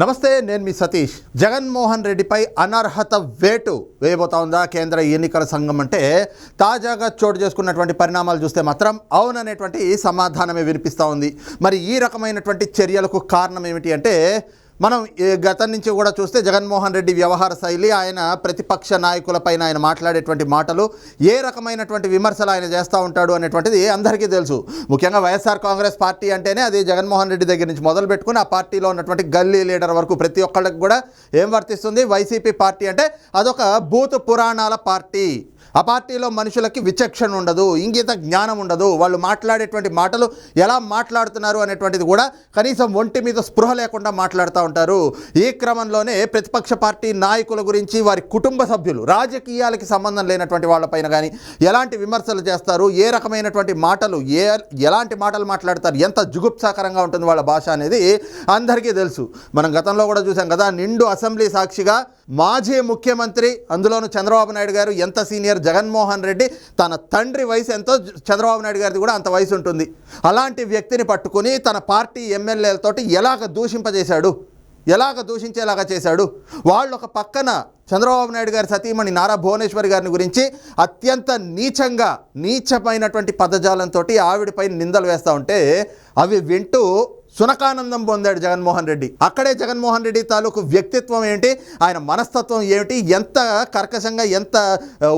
నమస్తే నేను మీ సతీష్. జగన్మోహన్ రెడ్డిపై అనర్హత వేటు వేయబోతా ఉందా కేంద్ర ఎన్నికల సంఘం అంటే తాజాగా చోటు చేసుకున్నటువంటి పరిణామాలు చూస్తే మాత్రం అవుననేటువంటి సమాధానమే వినిపిస్తూ ఉంది. మరి ఈ రకమైనటువంటి చర్యలకు కారణం ఏమిటి అంటే మనం గతం నుంచి కూడా చూస్తే జగన్మోహన్ రెడ్డి వ్యవహార శైలి ఆయన ప్రతిపక్ష నాయకులపైన ఆయన మాట్లాడేటువంటి మాటలు ఏ రకమైనటువంటి విమర్శలు ఆయన చేస్తూ ఉంటాడు అనేటువంటిది అందరికీ తెలుసు. ముఖ్యంగా వైఎస్ఆర్ కాంగ్రెస్ పార్టీ అంటేనే అది జగన్మోహన్ రెడ్డి దగ్గర నుంచి మొదలు పెట్టుకుని ఆ పార్టీలో ఉన్నటువంటి గల్లీ లీడర్ వరకు ప్రతి ఒక్కళ్ళకి కూడా ఏం వర్తిస్తుంది? వైసీపీ పార్టీ అంటే అదొక భూత పురాణాల పార్టీ. ఆ పార్టీలో మనుషులకి విచక్షణ ఉండదు ఇంగిత జ్ఞానం ఉండదు. వాళ్ళు మాట్లాడేటువంటి మాటలు ఎలా మాట్లాడుతున్నారు అనేటువంటిది కూడా కనీసం ఒంటి మీద స్పృహ లేకుండా మాట్లాడుతూ ఉంటారు. ఈ క్రమంలోనే ప్రతిపక్ష పార్టీ నాయకుల గురించి వారి కుటుంబ సభ్యులు రాజకీయాలకి సంబంధం లేనటువంటి వాళ్ళపైన కానీ ఎలాంటి విమర్శలు చేస్తారు? ఏ రకమైనటువంటి మాటలు ఏ ఎలాంటి మాటలు మాట్లాడతారు? ఎంత జుగుప్సాకరంగా ఉంటుంది వాళ్ళ భాష అనేది అందరికీ తెలుసు. మనం గతంలో కూడా చూసాం కదా నిండు అసెంబ్లీ సాక్షిగా మాజీ ముఖ్యమంత్రి అందులోనూ చంద్రబాబు నాయుడు గారు ఎంత సీనియర్ జగన్మోహన్ రెడ్డి తన తండ్రి వయసు ఎంతో చంద్రబాబు నాయుడు గారిది కూడా అంత వయసు ఉంటుంది. అలాంటి వ్యక్తిని పట్టుకుని తన పార్టీ ఎమ్మెల్యేలతోటి ఎలాగ దూషింపజేశాడు? ఎలాగ దూషించేలాగా చేశాడు? వాళ్ళు ఒక పక్కన చంద్రబాబు నాయుడు గారి సతీమణి నారా భువనేశ్వరి గారిని గురించి అత్యంత నీచంగా నీచమైనటువంటి పదజాలంతో ఆవిడపై నిందలు వేస్తూ ఉంటే అవి వింటూ సునకానందం పొందాడు జగన్మోహన్ రెడ్డి. అక్కడే జగన్మోహన్ రెడ్డి తాలూకు వ్యక్తిత్వం ఏంటి? ఆయన మనస్తత్వం ఏమిటి? ఎంత కర్కశంగా ఎంత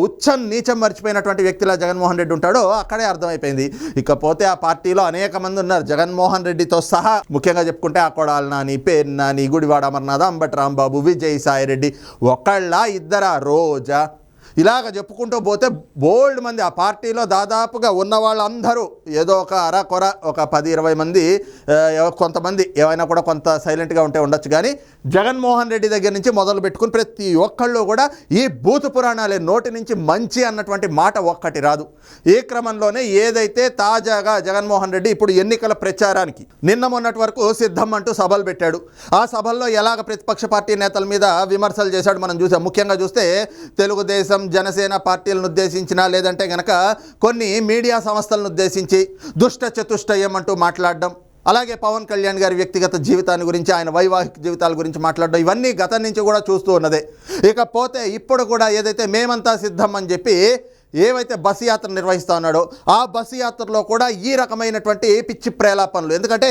ఉచ్చం నీచం మర్చిపోయినటువంటి వ్యక్తిలా జగన్మోహన్ రెడ్డి ఉంటాడో అక్కడే అర్థమైపోయింది. ఇకపోతే ఆ పార్టీలో అనేక మంది ఉన్నారు. జగన్మోహన్ రెడ్డితో సహా ముఖ్యంగా చెప్పుకుంటే ఆ కొడాల నాని పేరు నాని గుడివాడ అమర్నాథ్ అంబటి రాంబాబు విజయ్ సాయి రెడ్డి. ఒకళ్ళ ఇద్దరా రోజా ఇలాగ చెప్పుకుంటూ పోతే బోల్డ్ మంది ఆ పార్టీలో దాదాపుగా ఉన్న వాళ్ళందరూ ఏదో ఒక అర కొర ఒక పది ఇరవై మంది కొంతమంది ఏమైనా కూడా కొంత సైలెంట్గా ఉంటే ఉండొచ్చు కానీ జగన్మోహన్ రెడ్డి దగ్గర నుంచి మొదలు పెట్టుకుని ప్రతి ఒక్కళ్ళు కూడా ఈ భూత పురాణాలే నోటి నుంచి మంచి అన్నటువంటి మాట ఒక్కటి రాదు. ఈ క్రమంలోనే ఏదైతే తాజాగా జగన్మోహన్ రెడ్డి ఇప్పుడు ఎన్నికల ప్రచారానికి నిన్న మొన్నటి వరకు సిద్ధం అంటూ సభలు పెట్టాడు. ఆ సభల్లో ఎలాగ ప్రతిపక్ష పార్టీ నేతల మీద విమర్శలు చేశాడు మనం చూసాం. ముఖ్యంగా చూస్తే తెలుగుదేశం జనసేన పార్టీలను ఉద్దేశించిన లేదంటే గనక కొన్ని మీడియా సంస్థలను ఉద్దేశించి దుష్ట చతుష్టయం అంటూ మాట్లాడడం అలాగే పవన్ కళ్యాణ్ గారి వ్యక్తిగత జీవితాన్ని గురించి ఆయన వైవాహిక జీవితాల గురించి మాట్లాడడం ఇవన్నీ గతం నుంచి కూడా చూస్తూ ఉన్నదే. ఇకపోతే ఇప్పుడు కూడా ఏదైతే మేమంతా సిద్ధం అని చెప్పి ఏవైతే బస్సు యాత్ర నిర్వహిస్తూ ఉన్నాడో ఆ బస్సు యాత్రలో కూడా ఈ రకమైనటువంటి పిచ్చి ప్రేలాపనలు. ఎందుకంటే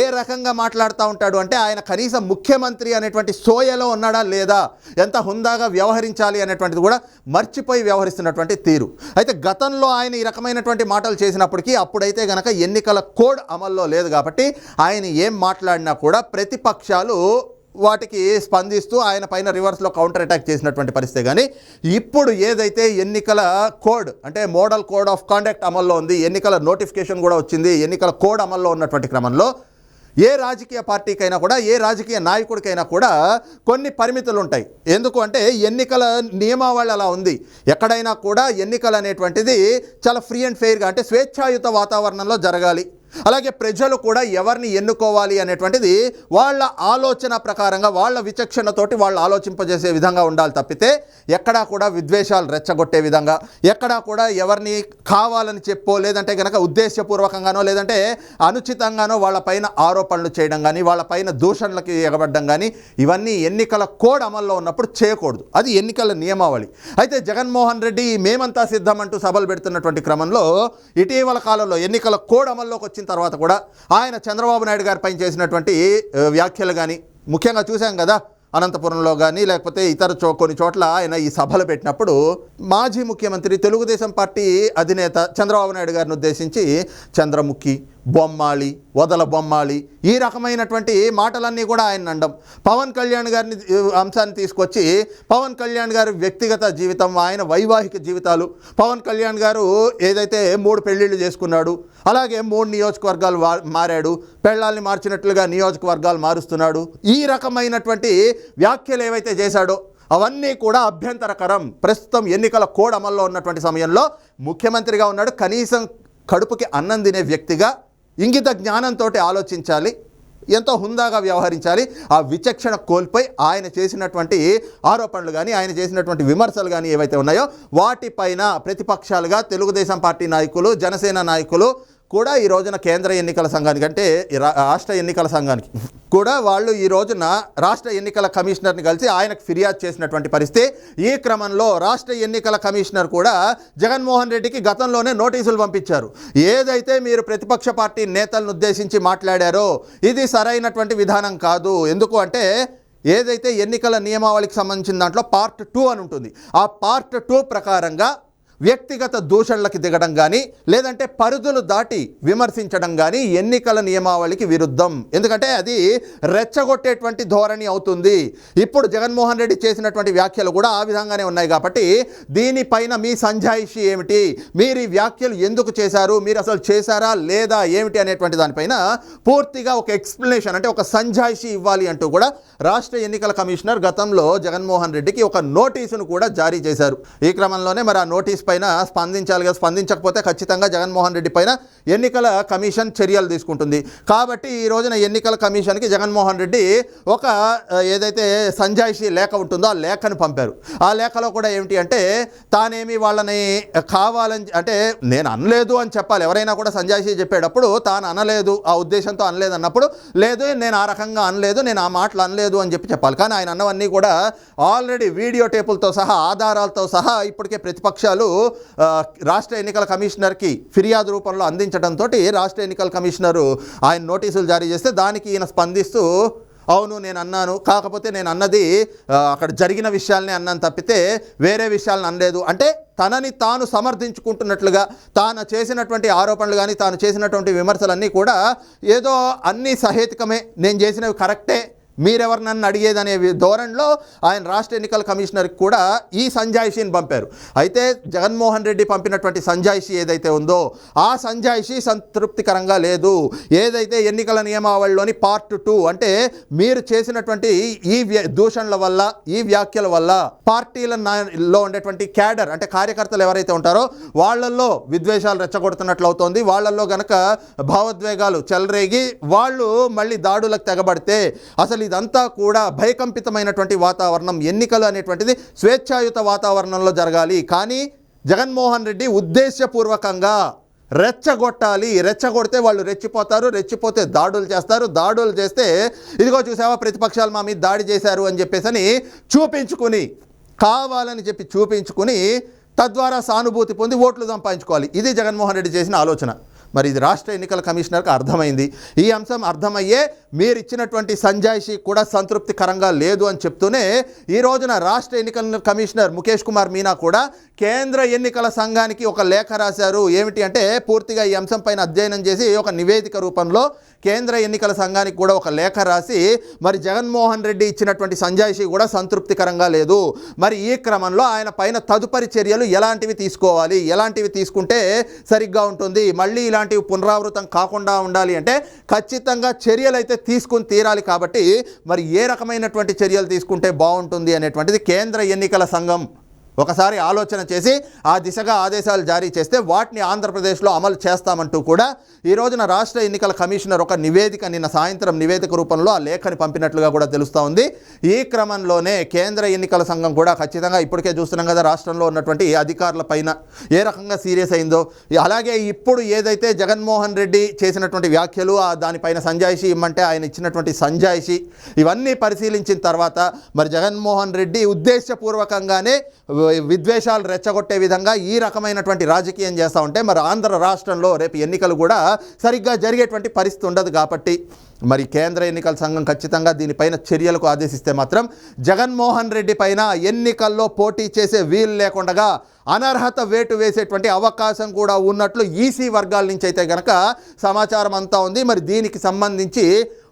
ఏ రకంగా మాట్లాడుతూ ఉంటాడు అంటే ఆయన కనీసం ముఖ్యమంత్రి అనేటువంటి సోయలో ఉన్నాడా లేదా ఎంత హుందాగా వ్యవహరించాలి అనేటువంటిది కూడా మర్చిపోయి వ్యవహరిస్తున్నటువంటి తీరు. అయితే గతంలో ఆయన ఈ రకమైనటువంటి మాటలు చేసినప్పటికీ అప్పుడైతే గనక ఎన్నికల కోడ్ అమల్లో లేదు కాబట్టి ఆయన ఏం మాట్లాడినా కూడా ప్రతిపక్షాలు వాటికి స్పందిస్తూ ఆయన పైన రివర్స్లో కౌంటర్ అటాక్ చేసినటువంటి పరిస్థితి కానీ ఇప్పుడు ఏదైతే ఎన్నికల కోడ్ అంటే మోడల్ కోడ్ ఆఫ్ కాండక్ట్ అమల్లో ఉంది ఎన్నికల నోటిఫికేషన్ కూడా వచ్చింది ఎన్నికల కోడ్ అమల్లో ఉన్నటువంటి క్రమంలో ఏ రాజకీయ పార్టీకైనా కూడా ఏ రాజకీయ నాయకుడికైనా కూడా కొన్ని పరిమితులు ఉంటాయి. ఎందుకు అంటే ఎన్నికల నియమావళి అలా ఉంది. ఎక్కడైనా కూడా ఎన్నికలు అనేటువంటిది చాలా ఫ్రీ అండ్ ఫెయిర్గా అంటే స్వేచ్ఛాయుత వాతావరణంలో జరగాలి. అలాగే ప్రజలు కూడా ఎవరిని ఎన్నుకోవాలి అనేటువంటిది వాళ్ళ ఆలోచన ప్రకారంగా వాళ్ళ విచక్షణతోటి వాళ్ళు ఆలోచింపజేసే విధంగా ఉండాలి తప్పితే ఎక్కడా కూడా విద్వేషాలు రెచ్చగొట్టే విధంగా ఎక్కడా కూడా ఎవరిని కావాలని చెప్పో లేదంటే కనుక ఉద్దేశపూర్వకంగానో లేదంటే అనుచితంగానో వాళ్ళపైన ఆరోపణలు చేయడం కానీ వాళ్ళపైన దూషణలకి ఎగబడడం కానీ ఇవన్నీ ఎన్నికల కోడ్ అమల్లో ఉన్నప్పుడు చేయకూడదు. అది ఎన్నికల నియమావళి. అయితే జగన్మోహన్ రెడ్డి మేమంతా సిద్ధమంటూ సభలు పెడుతున్నటువంటి క్రమంలో ఇటీవల కాలంలో ఎన్నికల కోడ్ అమల్లోకి వచ్చిన తర్వాత కూడా ఆయన చంద్రబాబు నాయుడు గారి పైన చేసినటువంటి వ్యాఖ్యలు కానీ ముఖ్యంగా చూసాం కదా అనంతపురంలో కానీ లేకపోతే ఇతర చో కొన్ని చోట్ల ఆయన ఈ సభలు పెట్టినప్పుడు మాజీ ముఖ్యమంత్రి తెలుగుదేశం పార్టీ అధినేత చంద్రబాబు నాయుడు గారిని ఉద్దేశించి చంద్రముఖి బొమ్మాళి వదల బొమ్మాళి ఈ రకమైనటువంటి మాటలన్నీ కూడా ఆయన అండం పవన్ కళ్యాణ్ గారిని అంశాన్ని తీసుకొచ్చి పవన్ కళ్యాణ్ గారి వ్యక్తిగత జీవితం ఆయన వైవాహిక జీవితాలు. పవన్ కళ్యాణ్ గారు ఏదైతే మూడు పెళ్ళిళ్ళు చేసుకున్నాడు అలాగే మూడు నియోజకవర్గాలు మారాడు పెళ్ళాల్ని మార్చినట్లుగా నియోజకవర్గాలు మారుస్తున్నాడు. ఈ రకమైనటువంటి వ్యాఖ్యలు ఏవైతే చేశాడో అవన్నీ కూడా అభ్యంతరకరం. ప్రస్తుతం ఎన్నికల కోడ్ అమల్లో ఉన్నటువంటి సమయంలో ముఖ్యమంత్రిగా ఉన్నాడు. కనీసం కడుపుకి అన్నం తినే వ్యక్తిగా ఇంగిత జ్ఞానంతో ఆలోచించాలి ఎంతో హుందాగా వ్యవహరించాలి ఆ విచక్షణ కోల్పోయి ఆయన చేసినటువంటి ఆరోపణలు కానీ ఆయన చేసినటువంటి విమర్శలు కానీ ఏవైతే ఉన్నాయో వాటిపైన ప్రతిపక్షాలుగా తెలుగుదేశం పార్టీ నాయకులు జనసేన నాయకులు కూడా ఈ రోజున కేంద్ర ఎన్నికల సంఘానికి అంటే రా- రాష్ట్ర ఎన్నికల సంఘానికి కూడా వాళ్ళు ఈ రోజున రాష్ట్ర ఎన్నికల కమిషనర్ని కలిసి ఆయనకు ఫిర్యాదు చేసినటువంటి పరిస్థితి. ఈ క్రమంలో రాష్ట్ర ఎన్నికల కమిషనర్ కూడా జగన్మోహన్ రెడ్డికి గతంలోనే నోటీసులు పంపించారు. ఏదైతే మీరు ప్రతిపక్ష పార్టీ నేతలను ఉద్దేశించి మాట్లాడారో ఇది సరైనటువంటి విధానం కాదు. ఎందుకు అంటే ఏదైతే ఎన్నికల నియమావళికి సంబంధించిన దాంట్లో పార్ట్ టూ అని ఉంటుంది. ఆ పార్ట్ టూ ప్రకారంగా వ్యక్తిగత దూషణలకు దిగడం కానీ లేదంటే పరిధులు దాటి విమర్శించడం కానీ ఎన్నికల నియమావళికి విరుద్ధం. ఎందుకంటే అది రెచ్చగొట్టేటువంటి ధోరణి అవుతుంది. ఇప్పుడు జగన్మోహన్ రెడ్డి చేసినటువంటి వ్యాఖ్యలు కూడా ఆ విధంగానే ఉన్నాయి కాబట్టి దీనిపైన మీ సంజాయిషి ఏమిటి? మీరు ఈ వ్యాఖ్యలు ఎందుకు చేశారు? మీరు అసలు చేశారా లేదా ఏమిటి అనేటువంటి దానిపైన పూర్తిగా ఒక ఎక్స్ప్లెనేషన్ అంటే ఒక సంజాయిషి ఇవ్వాలి అంటూ కూడా రాష్ట్ర ఎన్నికల కమిషనర్ గతంలో జగన్మోహన్ రెడ్డికి ఒక నోటీసును కూడా జారీ చేశారు. ఈ క్రమంలోనే మరి ఆ నోటీస్ పైన స్పందించాలి కదా. స్పందించకపోతే ఖచ్చితంగా జగన్మోహన్ రెడ్డి పైన ఎన్నికల కమిషన్ చర్యలు తీసుకుంటుంది. కాబట్టి ఈ రోజున ఎన్నికల కమిషన్కి జగన్మోహన్ రెడ్డి ఒక ఏదైతే సంజాయిషి లేఖ ఉంటుందో ఆ లేఖను పంపారు. ఆ లేఖలో కూడా ఏమిటి అంటే తానేమి వాళ్ళని కావాలని అంటే నేను అనలేదు అని చెప్పాలి. ఎవరైనా కూడా సంజాయిషి చెప్పేటప్పుడు తాను అనలేదు ఆ ఉద్దేశంతో అనలేదు అన్నప్పుడు లేదు నేను ఆ రకంగా అనలేదు నేను ఆ మాటలు అనలేదు అని చెప్పి చెప్పాలి. కానీ ఆయన అన్నవన్నీ కూడా ఆల్రెడీ వీడియో టేపులతో సహా ఆధారాలతో సహా ఇప్పటికే ప్రతిపక్షాలు రాష్ట్ర ఎన్నికల కమిషనర్కి ఫిర్యాదు రూపంలో అందించడంతో రాష్ట్ర ఎన్నికల కమిషనరు ఆయన నోటీసులు జారీ చేస్తే దానికి ఈయన స్పందిస్తూ అవును నేను అన్నాను. కాకపోతే నేను అన్నది అక్కడ జరిగిన విషయాల్ని అన్నాను తప్పితే వేరే విషయాలను అనలేదు. అంటే తనని తాను సమర్థించుకుంటున్నట్లుగా తాను చేసినటువంటి ఆరోపణలు కానీ తాను చేసినటువంటి విమర్శలన్నీ కూడా ఏదో అన్నీ సహేతుకమే. నేను చేసినవి కరెక్టే. మీరెవరు నన్ను అడిగేదనే ధోరణిలో ఆయన రాష్ట్ర ఎన్నికల కమిషనర్కి కూడా ఈ సంజాయిషిని పంపారు. అయితే జగన్మోహన్ రెడ్డి పంపినటువంటి సంజాయిషి ఏదైతే ఉందో ఆ సంజాయిషి సంతృప్తికరంగా లేదు. ఏదైతే ఎన్నికల నియమావళిలోని పార్ట్ టూ అంటే మీరు చేసినటువంటి ఈ వ్య- దూషణల వల్ల ఈ వ్యాఖ్యల వల్ల పార్టీల ఉండేటువంటి క్యాడర్ అంటే కార్యకర్తలు ఎవరైతే ఉంటారో వాళ్ళల్లో విద్వేషాలు రెచ్చగొడుతున్నట్లు అవుతోంది. వాళ్ళల్లో గనక భావోద్వేగాలు చెలరేగి వాళ్ళు మళ్ళీ దాడులకు తెగబడితే అసలు ఇదంతా కూడా భయకంపితమైనటువంటి వాతావరణం ఎన్నికలు అనేటువంటిది స్వేచ్ఛాయుత వాతావరణంలో జరగాలి. కానీ జగన్మోహన్ రెడ్డి ఉద్దేశపూర్వకంగా రెచ్చగొట్టాలి. రెచ్చగొడితే వాళ్ళు రెచ్చిపోతారు రెచ్చిపోతే దాడులు చేస్తారు. దాడులు చేస్తే ఇదిగో చూసావా ప్రతిపక్షాలు మా మీద దాడి చేశారు అని చెప్పేసి చూపించుకుని కావాలని చెప్పి చూపించుకుని తద్వారా సానుభూతి పొంది ఓట్లు సంపాదించుకోవాలి. ఇది జగన్మోహన్ రెడ్డి చేసిన ఆలోచన. మరి ఇది రాష్ట్ర ఎన్నికల కమిషనర్కి అర్థమైంది. ఈ అంశం అర్థమయ్యే మీరు ఇచ్చినటువంటి సంజాయిషి కూడా సంతృప్తికరంగా లేదు అని చెప్తూనే ఈ రోజున రాష్ట్ర ఎన్నికల కమిషనర్ ముఖేష్ కుమార్ మీనా కూడా కేంద్ర ఎన్నికల సంఘానికి ఒక లేఖ రాశారు. ఏమిటి అంటే పూర్తిగా ఈ అంశం పైన అధ్యయనం చేసి ఒక నివేదిక రూపంలో కేంద్ర ఎన్నికల సంఘానికి కూడా ఒక లేఖ రాసి మరి జగన్మోహన్ రెడ్డి ఇచ్చినటువంటి సంజాయిషి కూడా సంతృప్తికరంగా లేదు. మరి ఈ క్రమంలో ఆయన పైన తదుపరి చర్యలు ఎలాంటివి తీసుకోవాలి? ఎలాంటివి తీసుకుంటే సరిగ్గా ఉంటుంది? మళ్ళీ ఇలాంటివి పునరావృతం కాకుండా ఉండాలి అంటే ఖచ్చితంగా చర్యలు అయితే తీసుకుని తీరాలి కాబట్టి మరి ఏ రకమైనటువంటి చర్యలు తీసుకుంటే బాగుంటుంది అనేటువంటిది కేంద్ర ఎన్నికల సంఘం ఒకసారి ఆలోచన చేసి ఆ దిశగా ఆదేశాలు జారీ చేస్తే వాటిని ఆంధ్రప్రదేశ్లో అమలు చేస్తామంటూ కూడా ఈ రోజున రాష్ట్ర ఎన్నికల కమిషనర్ ఒక నివేదిక నిన్న సాయంత్రం నివేదిక రూపంలో ఆ లేఖని పంపినట్లుగా కూడా తెలుస్తూ ఉంది. ఈ క్రమంలోనే కేంద్ర ఎన్నికల సంఘం కూడా ఖచ్చితంగా ఇప్పటికే చూస్తున్నాం కదా రాష్ట్రంలో ఉన్నటువంటి అధికారుల పైన ఏ రకంగా సీరియస్ అయిందో. అలాగే ఇప్పుడు ఏదైతే జగన్మోహన్ రెడ్డి చేసినటువంటి వ్యాఖ్యలు ఆ దానిపైన సంజాయిషి ఇమ్మంటే ఆయన ఇచ్చినటువంటి సంజాయిషి ఇవన్నీ పరిశీలించిన తర్వాత మరి జగన్మోహన్ రెడ్డి ఉద్దేశపూర్వకంగానే విద్వేషాలు రెచ్చగొట్టే విధంగా ఈ రకమైనటువంటి రాజకీయం చేస్తూ ఉంటే మరి ఆంధ్ర రాష్ట్రంలో రేపు ఎన్నికలు కూడా సరిగ్గా జరిగేటువంటి పరిస్థితి ఉండదు కాబట్టి మరి కేంద్ర ఎన్నికల సంఘం ఖచ్చితంగా దీనిపైన చర్యలకు ఆదేశిస్తే మాత్రం జగన్మోహన్ రెడ్డి పైన ఎన్నికల్లో పోటీ చేసే వీలు లేకుండా అనర్హత వేటు వేసేటువంటి అవకాశం కూడా ఉన్నట్లు ఈసీ వర్గాల నుంచి అయితే గనక సమాచారం అంతా ఉంది. మరి దీనికి సంబంధించి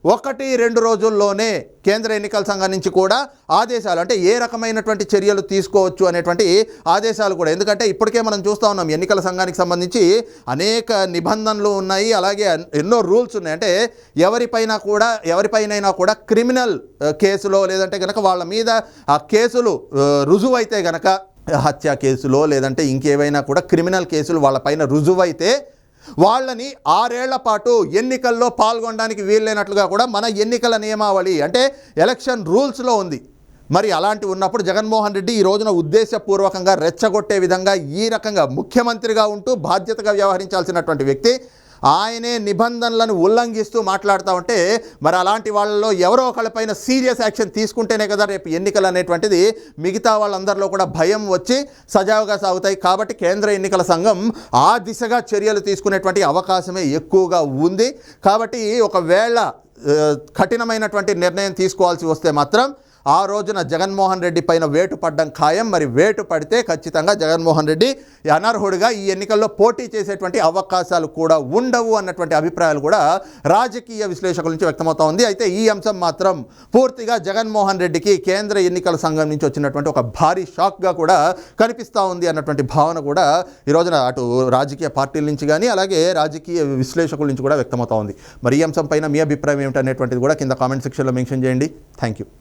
ఒకటి రెండు రోజుల్లోనే కేంద్ర ఎన్నికల సంఘం నుంచి కూడా ఆదేశాలు అంటే ఏ రకమైనటువంటి చర్యలు తీసుకోవచ్చు అనేటువంటి ఆదేశాలు కూడా. ఎందుకంటే ఇప్పటికే మనం చూస్తూ ఉన్నాం ఎన్నికల సంఘానికి సంబంధించి అనేక నిబంధనలు ఉన్నాయి అలాగే ఎన్నో రూల్స్ ఉన్నాయి. అంటే ఎవరిపైన కూడా ఎవరిపైనైనా కూడా క్రిమినల్ కేసులో లేదంటే కనుక వాళ్ళ మీద ఆ కేసులు రుజువైతే గనక హత్య కేసులో లేదంటే ఇంకేవైనా కూడా క్రిమినల్ కేసులు వాళ్ళపైన రుజువైతే వాళ్ళని ఆరేళ్ళ పాటు ఎన్నికల్లో పాల్గొనడానికి వీల్లేనట్లుగా కూడా మన ఎన్నికల నియమావళి అంటే ఎలక్షన్ రూల్స్లో ఉంది. మరి అలాంటి ఉన్నప్పుడు జగన్మోహన్ రెడ్డి ఈ రోజున ఉద్దేశపూర్వకంగా రెచ్చగొట్టే విధంగా ఈ రకంగా ముఖ్యమంత్రిగా ఉంటూ బాధ్యతగా వ్యవహరించాల్సినటువంటి వ్యక్తి ఆయనే నిబంధనలను ఉల్లంఘిస్తూ మాట్లాడుతూ ఉంటే మరి అలాంటి వాళ్ళలో ఎవరో ఒకళ్ళపైన సీరియస్ యాక్షన్ తీసుకుంటేనే కదా రేపు ఎన్నికలు అనేటువంటిది. మిగతా వాళ్ళందరిలో కూడా భయం వచ్చి సజావుగా సాగుతాయి. కాబట్టి కేంద్ర ఎన్నికల సంఘం ఆ దిశగా చర్యలు తీసుకునేటువంటి అవకాశమే ఎక్కువగా ఉంది. కాబట్టి ఒకవేళ కఠినమైనటువంటి నిర్ణయం తీసుకోవాల్సి వస్తే మాత్రం ఆ రోజున జగన్మోహన్ రెడ్డి పైన వేటు పడ్డం ఖాయం. మరి వేటు పడితే ఖచ్చితంగా జగన్మోహన్ రెడ్డి అనర్హుడిగా ఈ ఎన్నికల్లో పోటీ చేసేటువంటి అవకాశాలు కూడా ఉండవు అన్నటువంటి అభిప్రాయాలు కూడా రాజకీయ విశ్లేషకుల నుంచి వ్యక్తమవుతా ఉంది. అయితే ఈ అంశం మాత్రం పూర్తిగా జగన్మోహన్ రెడ్డికి కేంద్ర ఎన్నికల సంఘం నుంచి వచ్చినటువంటి ఒక భారీ షాక్గా కూడా కనిపిస్తూ ఉంది అన్నటువంటి భావన కూడా ఈ రోజున అటు రాజకీయ పార్టీల నుంచి కానీ అలాగే రాజకీయ విశ్లేషకుల నుంచి కూడా వ్యక్తమవుతా ఉంది. మరి ఈ అంశం పైన మీ అభిప్రాయం ఏమిటనేటువంటిది కూడా కింద కామెంట్ సెక్షన్లో మెన్షన్ చేయండి. Thank you.